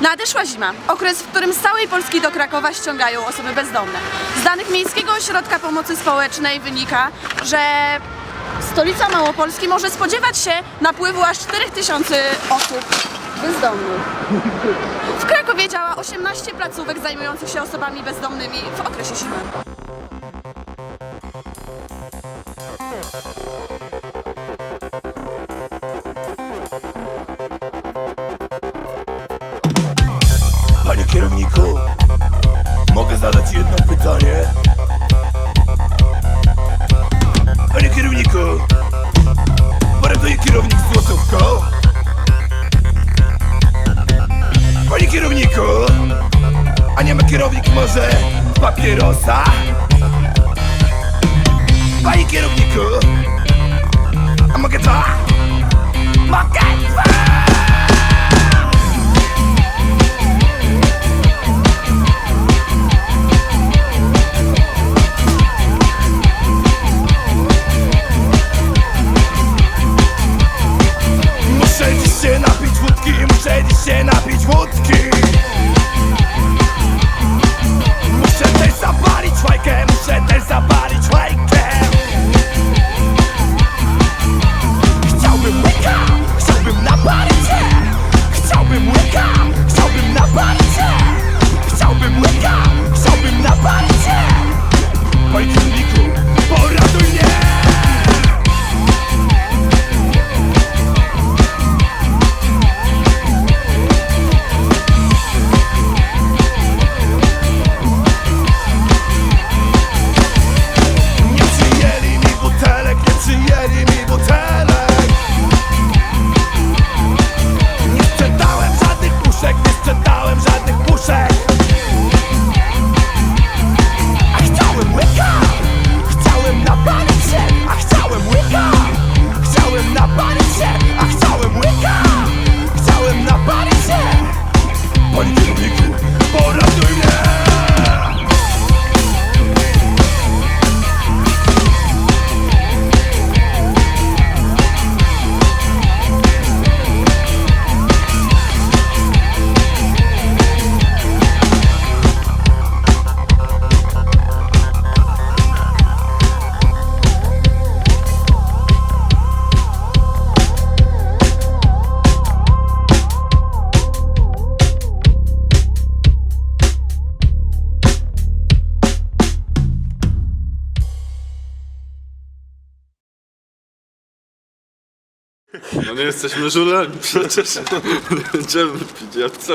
Nadeszła zima, okres, w którym z całej Polski do Krakowa ściągają osoby bezdomne. Z danych Miejskiego Ośrodka Pomocy Społecznej wynika, że stolica Małopolski może spodziewać się napływu aż 4000 osób bezdomnych. W Krakowie działa 18 placówek zajmujących się osobami bezdomnymi w okresie zimy. Kierowniku, mogę zadać jedno pytanie? Panie kierowniku, poraduje kierownik z złotówką? Panie kierowniku, a nie ma kierownik może papierosa? Panie kierowniku, a mogę dwa? Mogę dwa! No nie jesteśmy żulami przecież. Będziemy pić jak co.